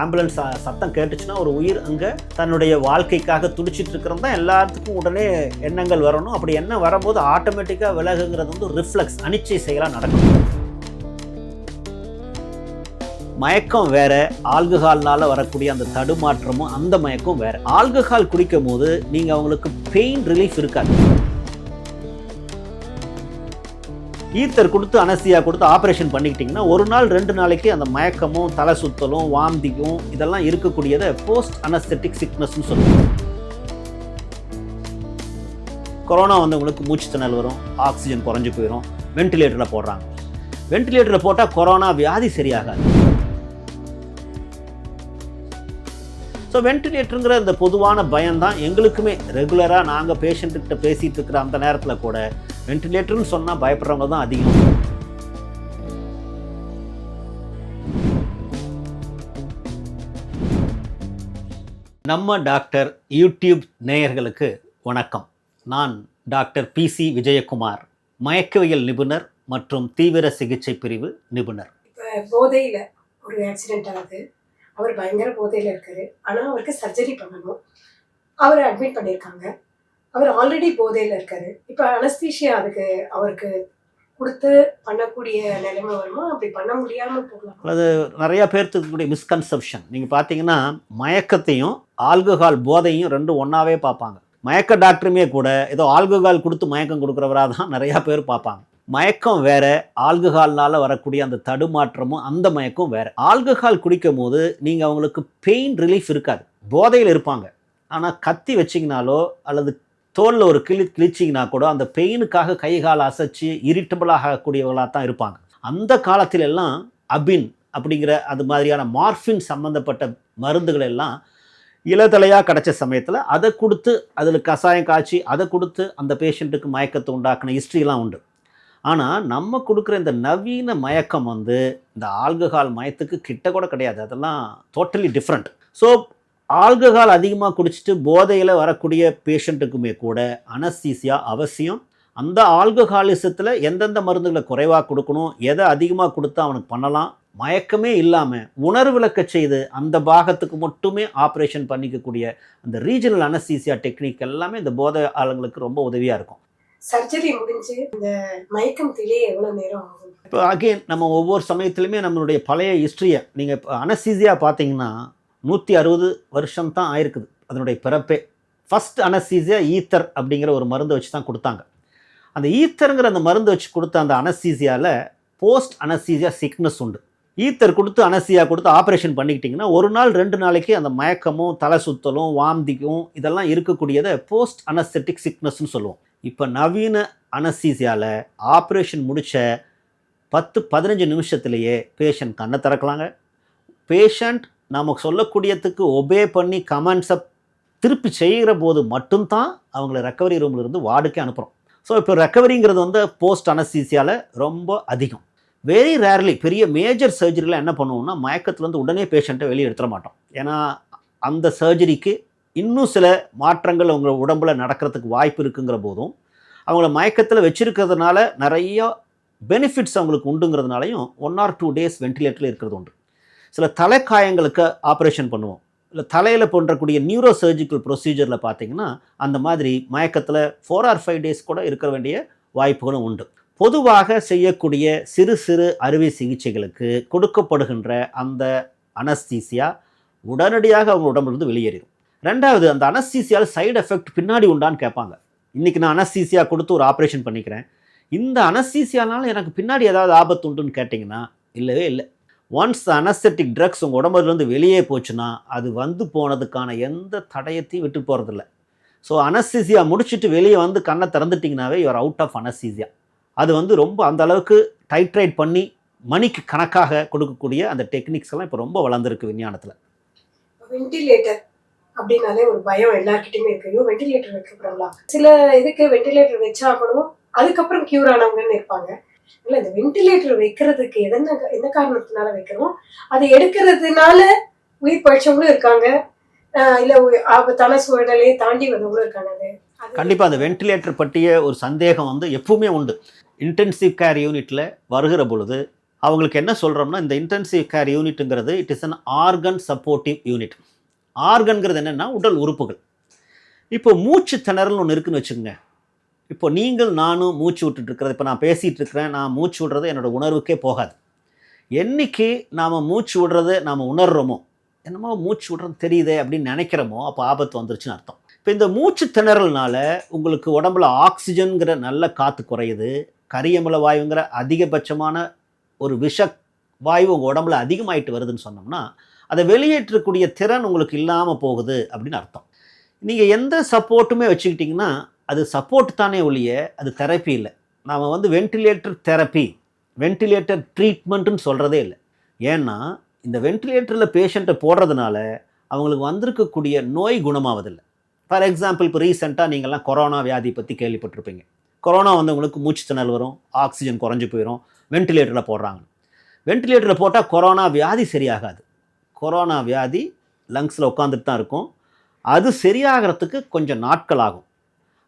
Ambulance சத்தம் கேட்டுச்சுன்னா ஒரு உயிர் அங்கே தன்னுடைய வாழ்க்கைக்காக துடிச்சிட்டு இருக்கிறது தான் எல்லாத்துக்கும் உடனே எண்ணங்கள் வரணும். அப்படி எண்ணம் வரும்போது ஆட்டோமேட்டிக்காக விலகுங்கிறது வந்து ரிஃப்ளெக்ஸ் அனிச்சை செயலாக நடக்கும். மயக்கம் வேற ஆல்கஹால்னால வரக்கூடிய அந்த தடுமாற்றமும் அந்த மயக்கம் வேற. ஆல்கஹால் குடிக்கும் போது நீங்க அவங்களுக்கு பெயின் ரிலீஃப் இருக்காது. ஈத்தர் கொடுத்து அனசியா கொடுத்து ஆப்ரேஷன் பண்ணிக்கிட்டிங்கன்னா ஒரு நாள் ரெண்டு நாளைக்கு அந்த மயக்கமும் தலை சுத்தலும் வாந்தியும் இதெல்லாம் இருக்கக்கூடியதை போஸ்ட் அனஸ்தெட்டிக் சிக்னஸ்னு சொல்லுவோம் கொரோனா வந்தவங்களுக்கு மூச்சு திணல் வரும் ஆக்சிஜன் குறைஞ்சி போயிடும் வென்டிலேட்டரில் போடுறாங்க. வென்டிலேட்டரில் போட்டால் கொரோனா வியாதி சரியாகாது. ஸோ வென்டிலேட்டருங்கிற இந்த பொதுவான பயம்தான் எங்களுக்குமே. ரெகுலராக நாங்கள் பேஷண்ட்டுக்கிட்ட பேசிகிட்டு இருக்கிற அந்த நேரத்தில் கூட வென்டிலேட்டர்னு சொன்னால் பயப்படுறவங்க தான் அதிகம். நம்ம டாக்டர் யூடியூப் நேயர்களுக்கு வணக்கம். நான் டாக்டர் பிசி விஜயகுமார் மயக்கவியல் நிபுணர் மற்றும் தீவிர சிகிச்சை பிரிவு நிபுணர். போதையில் ஒரு ஆக்சிடென்ட் ஆகுது. அவர் பயங்கர போதையில் இருக்காரு. ஆனால் அவருக்கு சர்ஜரி பண்ணணும். அவரை அட்மிட் பண்ணியிருக்காங்க. அவர் ஆல்ரெடி போதையில் இருக்காரு. இப்போ அனஸ்தீஷியா அதுக்கு அவருக்கு கொடுத்து பண்ணக்கூடிய நிலைமை வருமா? அப்படி பண்ண முடியாமல் போகலாம். அது நிறையா பேர்த்துக்கு இருக்கக்கூடிய மிஸ்கன்செப்ஷன் நீங்கள் பார்த்தீங்கன்னா மயக்கத்தையும் ஆல்கஹால் போதையும் ரெண்டும் ஒன்றாவே பார்ப்பாங்க. மயக்க டாக்டருமே கூட ஏதோ ஆல்கஹால் கொடுத்து மயக்கம் கொடுக்குறவராக தான் நிறையா பேர் பார்ப்பாங்க. மயக்கம் வேற ஆல்கஹால்னால வரக்கூடிய அந்த தடுமாற்றமும் அந்த மயக்கம் வேற. ஆல்கஹால் குடிக்கும் போது நீங்கள் அவங்களுக்கு பெயின் ரிலீஃப் இருக்காது. போதையில் இருப்பாங்க. ஆனால் கத்தி வச்சிங்கனாலோ அல்லது தோலில் ஒரு கிளி கிழிச்சிங்கன்னா கூட அந்த பெயினுக்காக கை கால் அசைச்சு இரிட்டபிளாக ஆகக்கூடியவர்களாக தான் இருப்பாங்க. அந்த காலத்திலெல்லாம் அபின் அப்படிங்கிற அது மாதிரியான மார்ஃபின் சம்மந்தப்பட்ட மருந்துகள் எல்லாம் இளதலையாக கிடைச்ச சமயத்தில் அதை கொடுத்து அதில் கஷாயம் காய்ச்சி அதை கொடுத்து அந்த பேஷண்ட்டுக்கு மயக்கத்தை உண்டாக்குன ஹிஸ்ட்ரிலாம் உண்டு. ஆனால் நம்ம கொடுக்குற இந்த நவீன மயக்கம் வந்து இந்த ஆல்கஹால் மயத்துக்கு கிட்ட கூட கிடையாது. அதெல்லாம் டோட்டலி டிஃப்ரெண்ட் ஸோ ஆல்கஹால் அதிகமாக குடிச்சிட்டு போதையில் வரக்கூடிய பேஷண்ட்டுக்குமே கூட அனஸ்தீசியா அவசியம். அந்த ஆல்கஹாலிசத்தில் எந்தெந்த மருந்துகளை குறைவாக கொடுக்கணும் எதை அதிகமாக கொடுத்தா அவனுக்கு பண்ணலாம் மயக்கமே இல்லாமல் உணர்விளக்க செய்து அந்த பாகத்துக்கு மட்டுமே ஆப்ரேஷன் பண்ணிக்கக்கூடிய அந்த ரீஜனல் அனஸ்தீசியா டெக்னிக் எல்லாமே இந்த போதை ஆளுங்களுக்கு ரொம்ப உதவியாக இருக்கும். சர்ஜரி முடிஞ்சு இந்த மயக்கம் தெளிய எவ்வளோ நேரம் இப்போ அகெயின் நம்ம ஒவ்வொரு சமயத்துலையுமே நம்மளுடைய பழைய ஹிஸ்ட்ரியை நீங்கள் இப்போ அனஸ்தீசியா பார்த்தீங்கன்னா நூற்றி அறுபது வருஷம் தான் ஆயிருக்குது. அதனுடைய பிறப்பே. ஃபர்ஸ்ட் அனஸ்தீசியா ஈத்தர் அப்படிங்கிற ஒரு மருந்து வச்சு தான் கொடுத்தாங்க. அந்த ஈத்தருங்கிற அந்த மருந்து வச்சு கொடுத்த அந்த அனஸ்தீசியாவில் போஸ்ட் அனஸ்தீசியா சிக்னஸ் உண்டு. ஈத்தர் கொடுத்து அனஸ்தியா கொடுத்து ஆப்ரேஷன் பண்ணிக்கிட்டிங்கன்னா ஒரு நாள் ரெண்டு நாளைக்கு அந்த மயக்கமும் தலை சுத்தலும் வாந்திக்கும் இதெல்லாம் இருக்கக்கூடியதை போஸ்ட் அனஸ்தெட்டிக் சிக்னஸ்னு சொல்லுவோம். இப்போ நவீன அனஸ்தீசியாவில் ஆப்ரேஷன் முடித்த பத்து பதினஞ்சு நிமிஷத்துலேயே பேஷண்ட் கண்ணை திறக்கலாங்க. பேஷண்ட் நமக்கு சொல்லக்கூடியதுக்கு ஒபே பண்ணி கமெண்ட்ஸை திருப்பி செய்கிற போது மட்டும்தான் அவங்கள ரெக்கவரி ரூமில் இருந்து வார்டுக்கே அனுப்புகிறோம் ஸோ இப்போ ரெக்கவரிங்கிறது வந்து போஸ்ட் அனஸ்தீசியாவில் ரொம்ப அதிகம். வெரி ரேர்லி பெரிய மேஜர் சர்ஜரியில் என்ன பண்ணுவோம்னா மயக்கத்துலேருந்து உடனே பேஷண்ட்டை வெளியே எடுத்துட மாட்டோம். ஏன்னா அந்த சர்ஜரிக்கு இன்னும் சில மாற்றங்கள் அவங்க உடம்புல நடக்கிறதுக்கு வாய்ப்பு இருக்குங்கிற போதும் அவங்கள மயக்கத்தில் வச்சுருக்கிறதுனால நிறைய பெனிஃபிட்ஸ் அவங்களுக்கு உண்டுங்கிறதுனாலையும் ஒன் ஆர் டூ டேஸ் வென்டிலேட்டரில் இருக்கிறது உண்டு. சில தலைக்காயங்களுக்கு ஆப்ரேஷன் பண்ணுவோம். இல்லை தலையில் பண்ணுறக்கூடிய நியூரோ சர்ஜிக்கல் ப்ரொசீஜரில் பார்த்தீங்கன்னா அந்த மாதிரி மயக்கத்தில் ஃபோர் ஆர் ஃபைவ் டேஸ் கூட இருக்க வேண்டிய வாய்ப்புகளும் உண்டு. பொதுவாக செய்யக்கூடிய சிறு சிறு அறுவை சிகிச்சைகளுக்கு கொடுக்கப்படுகின்ற அந்த அனஸ்தீசியா உடனடியாக அவங்க உடம்புலேருந்து வெளியேறிடும். ரெண்டாவது அந்த அனஸ்தீசியாவில் சைடு எஃபெக்ட் பின்னாடி உண்டான்னு கேட்பாங்க. இன்றைக்கி நான் அனஸ்தீசியா கொடுத்து ஒரு ஆப்ரேஷன் பண்ணிக்கிறேன். இந்த அனஸ்தீசியானால் எனக்கு பின்னாடி ஏதாவது ஆபத்து உண்டுன்னு கேட்டிங்கன்னா இல்லவே இல்லை. ஒன்ஸ் அனஸ்தட்டிக் ட்ரக்ஸ் உங்கள் உடம்புலேருந்து வெளியே போச்சுன்னா அது வந்து போனதுக்கான எந்த தடயத்தையும் விட்டு போகிறதில்ல ஸோ அனஸ்தீசியா முடிச்சுட்டு வெளியே வந்து கண்ணை திறந்துட்டிங்கனாவே யுவர் அவுட் ஆஃப் அனஸ்தீசியா அது வந்து ரொம்ப அந்த அளவுக்கு டைட்ரைட் பண்ணி மணிக்கு கணக்காக கொடுக்கக்கூடிய அந்த டெக்னிக்ஸ் எல்லாம் இப்போ ரொம்ப வளர்ந்துருக்கு விஞ்ஞானத்தில். வென்டிலேட்டர் அப்படின்னாலே ஒரு பயம் எல்லாருக்கிட்டையுமே இருக்கு. ஐயோ வென்டிலேட்டர் வைக்கப்படுங்களா சில இதுக்கு வென்டிலேட்டர் வச்சாகணும் அதுக்கப்புறம் கியூர் ஆனவங்கன்னு இருப்பாங்க. இல்ல இந்த வென்டிலேட்டர் வைக்கிறதுக்கு எதன எந்த காரணத்தினால வைக்கிறோம் அதை எடுக்கிறதுனால உயிர் பழிச்சவங்களும் இருக்காங்க. இல்ல ஆபத்தான சூழ்நிலையை தாண்டி வந்தவங்களும் இருக்காங்க. அது கண்டிப்பாக அந்த வென்டிலேட்டர் பற்றிய ஒரு சந்தேகம் வந்து எப்பவுமே உண்டு. இன்டென்சிவ் கேர் யூனிட்டில் வருகிற பொழுது அவங்களுக்கு என்ன சொல்கிறோம்னா இந்த intensive care யூனிட்டுங்கிறது it is an organ supportive unit ஆர்கன்கிறது என்னென்னா உடல் உறுப்புகள். இப்போ மூச்சு திணறல் ஒன்று இருக்குன்னு வச்சுக்கோங்க. இப்போ நீங்கள் நானும் மூச்சு விட்டுட்டு இருக்கிறது இப்போ நான் பேசிகிட்டு இருக்கிறேன் நான் மூச்சு விடுறது என்னோட உணர்வுக்கே போகாது. என்னைக்கு நாம் மூச்சு விடுறது நாம் உணர்கிறோமோ என்னமோ மூச்சு விடுறது தெரியுதே அப்படின்னு நினைக்கிறோமோ அப்போ ஆபத்து வந்துருச்சுன்னு அர்த்தம். இப்போ இந்த மூச்சு திணறல்னால உங்களுக்கு உடம்புல ஆக்சிஜனுங்கிற நல்ல காற்று குறையுது கரியமல வாயுங்கிற அதிகபட்சமான ஒரு விஷ வாயு உங்கள் உடம்புல அதிகமாயிட்டு வருதுன்னு சொன்னோம்னா அதை வெளியேற்றக்கூடிய திறன் உங்களுக்கு இல்லாமல் போகுது அப்படின்னு அர்த்தம். நீங்கள் எந்த சப்போர்ட்டுமே வச்சுக்கிட்டிங்கன்னா அது சப்போர்ட் தானே ஒழிய அது தெரப்பி இல்லை. நாம் வந்து வென்டிலேட்டர் தெரப்பி வென்டிலேட்டர் ட்ரீட்மெண்ட்டுன்னு சொல்கிறதே இல்லை. ஏன்னா இந்த வென்டிலேட்டரில் பேஷண்ட்டை போடுறதுனால அவங்களுக்கு வந்திருக்கக்கூடிய நோய் குணமாவதில்லை. ஃபார் எக்ஸாம்பிள் இப்போ ரீசெண்டாக நீங்கள்லாம் கொரோனா வியாதி பற்றி கேள்விப்பட்டிருப்பீங்க. கொரோனா வந்தவங்களுக்கு மூச்சு திணல் வரும் ஆக்சிஜன் குறைஞ்சி போயிடும் வென்டிலேட்டரில் போடுறாங்க. வென்டிலேட்டரில் போட்டால் கொரோனா வியாதி சரியாகாது. கொரோனா வியாதி லங்ஸில் உட்காந்துட்டு தான் இருக்கும். அது சரியாகிறதுக்கு கொஞ்சம் நாட்கள் ஆகும்.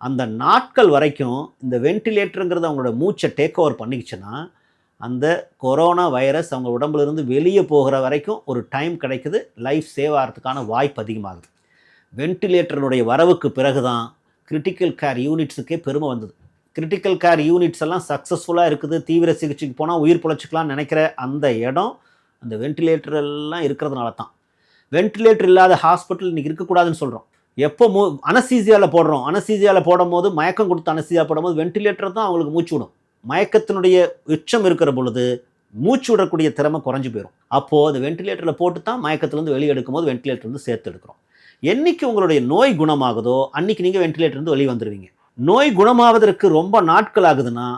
அந்த நாட்கள் வரைக்கும் இந்த வென்டிலேட்டருங்கிறது அவங்களோட மூச்சை டேக் ஓவர் பண்ணிக்கிச்சுன்னா அந்த கொரோனா வைரஸ் அவங்க உடம்புலேருந்து வெளியே போகிற வரைக்கும் ஒரு டைம் கிடைக்குது லைஃப் சேவ் ஆகிறதுக்கான வாய்ப்பு அதிகமாகுது. வென்டிலேட்டருடைய வரவுக்கு பிறகு தான் கிரிட்டிக்கல் கேர் யூனிட்ஸுக்கே பெருமை வந்தது. கிரிட்டிக்கல் கேர் யூனிட்ஸ் எல்லாம் சக்ஸஸ்ஃபுல்லாக இருக்குது தீவிர சிகிச்சைக்கு போனால் உயிர் பிழைச்சிக்கலாம்னு நினைக்கிற அந்த இடம் அந்த வென்டிலேட்டர் எல்லாம் இருக்கிறதுனால தான் வென்டிலேட்டர் இல்லாத ஹாஸ்பிட்டல் இன்றைக்கி இருக்கக்கூடாதுன்னு சொல்கிறோம் எப்போ மூ அனசீசியாவில் போடுறோம். அனசீசியாவில் போடும்போது மயக்கம் கொடுத்து அனசீசியா போடும்போது வென்டிலேட்டர் தான் அவங்களுக்கு மூச்சு விடும். மயக்கத்தினுடைய உச்சம் இருக்கிற பொழுது மூச்சு விடக்கூடிய திறமை குறைஞ்சி போயிடும் அப்போது அந்த வென்டிலேட்டரில் போட்டு தான் மயக்கத்துலேருந்து வெளியே எடுக்கும்போது வென்டிலேட்டர்லேருந்து வந்து சேர்த்து எடுக்கிறோம். என்றைக்கு உங்களுடைய நோய் குணமாகுதோ அன்றைக்கி நீங்கள் வென்டிலேட்டர்லேருந்து வெளியே வந்துடுவீங்க நோய் குணமாவதற்கு ரொம்ப நாட்கள் ஆகுதுன்னா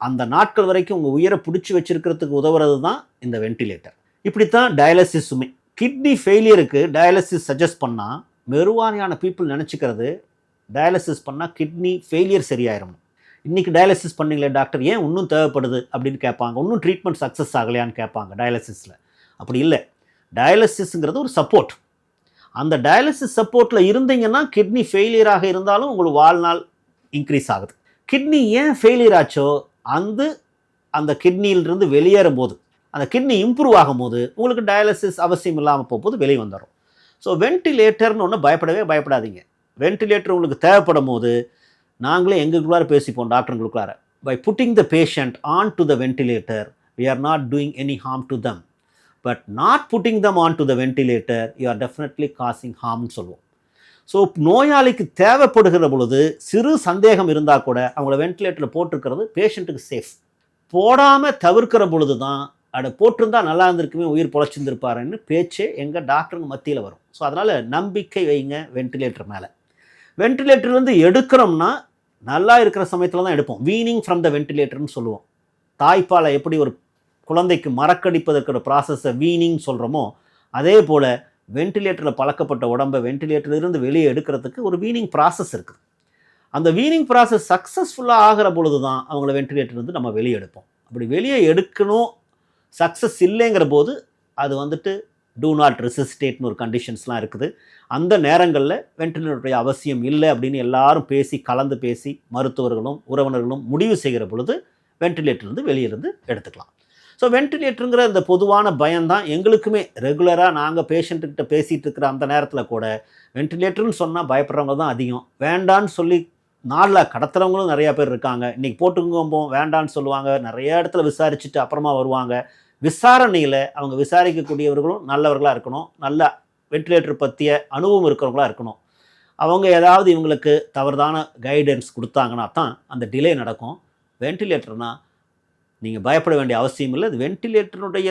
அந்த நாட்கள் வரைக்கும் உங்கள் உயிரை பிடிச்சி வச்சுருக்கிறதுக்கு உதவுறது தான் இந்த வென்டிலேட்டர் இப்படித்தான் டயாலிசிஸுமே கிட்னி ஃபெயிலியருக்கு டயாலிசிஸ் சஜஸ்ட் பண்ணால் மெருவானியான பீப்புள் நினச்சிக்கிறது டயாலிசிஸ் பண்ணால் கிட்னி ஃபெயிலியர் சரியாயிரும். இன்றைக்கி டயாலிசிஸ் பண்ணீங்களே டாக்டர் ஏன் இன்னும் தேவைப்படுது அப்படின்னு கேட்பாங்க. இன்னும் ட்ரீட்மெண்ட் சக்ஸஸ் ஆகலையான்னு கேட்பாங்க டயாலிசிஸில் அப்படி இல்லை. டயாலிசிஸுங்கிறது ஒரு சப்போர்ட் அந்த டயாலிசிஸ் சப்போர்ட்டில் இருந்தீங்கன்னா கிட்னி ஃபெயிலியராக இருந்தாலும் உங்களுக்கு வாழ்நாள் இன்க்ரீஸ் ஆகுது. கிட்னி ஏன் ஃபெயிலியர் ஆச்சோ அந்த அந்த கிட்னியிலிருந்து வெளியேறும் போது அந்த கிட்னி இம்ப்ரூவ் ஆகும்போது உங்களுக்கு டயாலிசிஸ் அவசியம் இல்லாமல் போகும்போது வெளியே வந்துடும் ஸோ வென்டிலேட்டர்னு ஒன்று பயப்படவே பயப்படாதீங்க. வென்டிலேட்டர் உங்களுக்கு தேவைப்படும் போது நாங்களே எங்களுக்குள்ளார பேசிப்போம் டாக்டருங்களுக்குள்ளார. By putting the patient on to the ventilator we are not doing any harm to them but not putting them on to the ventilator you are definitely causing ஹார்ம்னு சொல்லுவோம். ஸோ நோயாளிக்கு தேவைப்படுகிற பொழுது சிறு சந்தேகம் இருந்தால் கூட அவங்கள வென்டிலேட்டரில் போட்டிருக்கிறது பேஷண்ட்டுக்கு சேஃப் போடாமல் தவிர்க்கிற பொழுது தான் அட போட்டிருந்தா நல்லா இருந்திருக்குமே உயிர் பொழைச்சிருந்துருப்பாருன்னு பேச்சே எங்கள் டாக்டருங்க மத்தியில் வரும். ஸோ அதனால் நம்பிக்கை வைங்க வென்டிலேட்டர் மேலே. வென்டிலேட்டர்லேருந்து எடுக்கிறோம்னா நல்லா இருக்கிற சமயத்தில் தான் எடுப்போம். வீனிங் ஃப்ரம் த வென்டிலேட்டர்னு சொல்லுவோம். தாய்ப்பாலை எப்படி ஒரு குழந்தைக்கு மறக்கடிப்பதற்கிற ப்ராசஸை வீனிங் சொல்கிறோமோ அதே போல் வென்டிலேட்டரில் பழக்கப்பட்ட உடம்பை வென்டிலேட்டர்லேருந்து வெளியே எடுக்கிறதுக்கு ஒரு வீனிங் ப்ராசஸ் இருக்குது. அந்த வீனிங் ப்ராசஸ் சக்ஸஸ்ஃபுல்லாக ஆகிற பொழுது தான் அவங்கள வென்டிலேட்டர்லேருந்து நம்ம வெளியே எடுப்போம். அப்படி வெளியே எடுக்கணும் சக்ஸஸ் இல்லைங்கிற போது அது வந்துட்டு டூ நாட் ரெசிஸ்டேட்னு ஒரு கண்டிஷன்ஸ்லாம் இருக்குது. அந்த நேரங்களில் வென்டிலேட்டருடைய அவசியம் இல்லை அப்படின்னு எல்லாரும் பேசி கலந்து பேசி மருத்துவர்களும் உறவினர்களும் முடிவு செய்கிற பொழுது வென்டிலேட்டர்லேருந்து வெளியிருந்து எடுத்துக்கலாம். ஸோ வென்டிலேட்டருங்கிற இந்த பொதுவான பயம்தான். எங்களுக்குமே ரெகுலராக நாங்கள் பேஷண்ட்டுக்கிட்ட பேசிகிட்டு இருக்கிற அந்த நேரத்தில் கூட வென்டிலேட்டர்னு சொன்னால் பயப்படுறவங்க தான் அதிகம். வேண்டான்னு சொல்லி நாளில் கடத்துறவங்களும் நிறையா பேர் இருக்காங்க. இன்றைக்கி போட்டுக்கும்போம் வேண்டான்னு சொல்லுவாங்க. நிறைய இடத்துல விசாரிச்சுட்டு அப்புறமா வருவாங்க. விசாரணையில் அவங்க விசாரிக்கக்கூடியவர்களும் நல்லவர்களாக இருக்கணும். நல்ல வென்டிலேட்டர் பற்றிய அனுபவம் இருக்கிறவங்களா இருக்கணும். அவங்க ஏதாவது இவங்களுக்கு தவறுதான கைடன்ஸ் கொடுத்தாங்கன்னா தான் அந்த டிலே நடக்கும். வென்டிலேட்டர்னா நீங்கள் பயப்பட வேண்டிய அவசியம் இல்லை. அது வென்டிலேட்டருடைய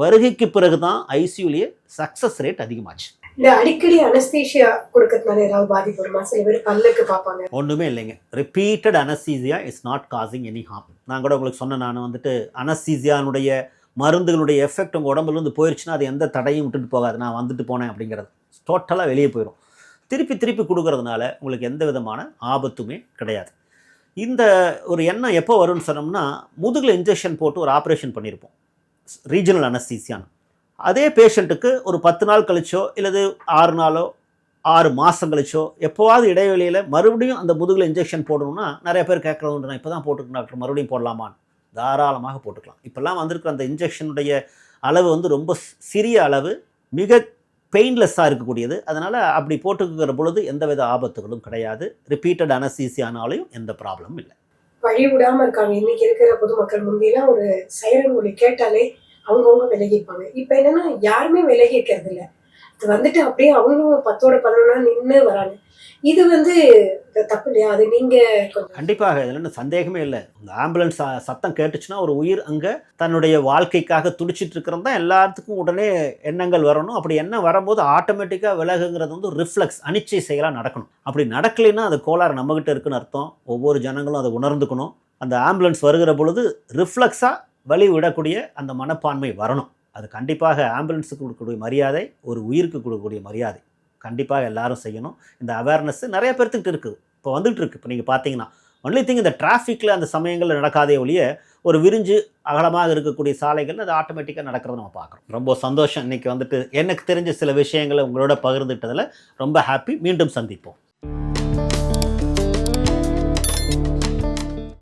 வருகைக்கு பிறகு தான் ஐசியூலேயே சக்ஸஸ் ரேட் அதிகமாச்சு. இந்த அடிக்கடி அனஸ்தீஷியா கொடுக்கறதுனால ஏதாவது பாதிப்பு வருமா? சில பேர் பல்லுக்கு பார்ப்பாங்க. ஒன்றுமே இல்லைங்க. Repeated anaesthesia is not causing any harm நான் கூட உங்களுக்கு சொன்னேன் நான் வந்துட்டு அனஸ்தீசியானுடைய மருந்துகளுடைய எஃபெக்ட் உங்கள் உடம்புலேருந்து போயிடுச்சுன்னா அது எந்த தடையும் விட்டுட்டு போகாது. நான் வந்துட்டு போனேன் அப்படிங்கிறது. டோட்டலாக வெளியே போயிடும் திருப்பி திருப்பி கொடுக்கறதுனால உங்களுக்கு எந்த விதமான ஆபத்துமே கிடையாது. இந்த ஒரு எண்ணம் எப்போ வரும்னு சொன்னோம்னா முதுகில் இன்ஜெக்ஷன் போட்டு ஒரு ஆப்ரேஷன் பண்ணியிருப்போம் ரீஜனல் அனஸ்தீசியான்னு அதே பேஷண்ட்டுக்கு ஒரு பத்து நாள் கழிச்சோ இல்லது ஆறு நாளோ ஆறு மாதம் கழிச்சோ எப்போவாவது இடைவெளியில் மறுபடியும் அந்த முதுகில் இன்ஜெக்ஷன் போடணும்னா நிறைய பேர் கேட்கறது உண்டு நான் இப்போ தான் போட்டுருக்கேன் டாக்டர் மறுபடியும் போடலாமான்னு. தாராளமாக போட்டுக்கலாம். இப்போல்லாம் வந்திருக்கிற அந்த இன்ஜெக்ஷனுடைய அளவு வந்து ரொம்ப சிறிய அளவு மிக பெயின்லெஸ்ஸாக இருக்கக்கூடியது. அதனால் அப்படி போட்டுக்கிற பொழுது எந்தவித ஆபத்துகளும் கிடையாது. ரிப்பீட்டட் அனசீசியானாலையும் எந்த ப்ராப்ளமும் இல்லை. வழி விடாமல் இருக்காங்க. இன்னைக்கு இருக்கிற பொதுமக்கள் முந்தையெல்லாம் ஒரு சைரன் ஒளி கேட்டாலே அவங்கவுங்க விலகிப்பாங்க. இப்போ என்னன்னா யாருமே விலகிக்கிறது இல்லை. அது வந்துட்டு அப்படியே அவங்களும் பத்தோட பதினொன்னா நின்று வராங்க. இது வந்து தப்பு இல்லையா? அது நீங்க கண்டிப்பாக இதில் ஒன்றும் சந்தேகமே இல்லை. இந்த ஆம்புலன்ஸ் சத்தம் கேட்டுச்சுன்னா ஒரு உயிர் அங்கே தன்னுடைய வாழ்க்கைக்காக துடிச்சிட்டு இருக்கிறது தான் எல்லாத்துக்கும் உடனே எண்ணங்கள் வரணும். அப்படி எண்ணம் வரும்போது ஆட்டோமேட்டிக்காக விலகுங்கிறது வந்து ரிஃப்ளெக்ஸ் அனிச்சை செயலாக நடக்கணும். அப்படி நடக்கலைன்னா அது கோளாறு நம்மகிட்ட இருக்குன்னு அர்த்தம். ஒவ்வொரு ஜனங்களும் அதை உணர்ந்துக்கணும். அந்த ஆம்புலன்ஸ் வருகிற பொழுது ரிஃப்ளெக்ஸாக வழி விடக்கூடிய அந்த மனப்பான்மை வரணும். அது கண்டிப்பாக ஆம்புலன்ஸுக்கு கொடுக்கக்கூடிய மரியாதை ஒரு உயிருக்கு கொடுக்கக்கூடிய மரியாதை. கண்டிப்பாக எல்லாரும் செய்யணும். இந்த அவேர்னஸ் நிறைய பேர்த்துக்கிட்ட இருக்குது இப்போ வந்துகிட்டு இருக்கு இப்போ நீங்கள் பார்த்தீங்கன்னா ஒன்லி திங் இந்த டிராஃபிக்கில் அந்த சமயங்களில் நடக்காதே ஒழிய ஒரு விரிஞ்சு அகலமாக இருக்கக்கூடிய சாலைகள் அது ஆட்டோமேட்டிக்காக நடக்கிறத நம்ம பார்க்குறோம் ரொம்ப சந்தோஷம். இன்றைக்கி வந்துட்டு எனக்கு தெரிஞ்ச சில விஷயங்களை உங்களோட பகிர்ந்துட்டதில் ரொம்ப ஹாப்பி மீண்டும் சந்திப்போம்.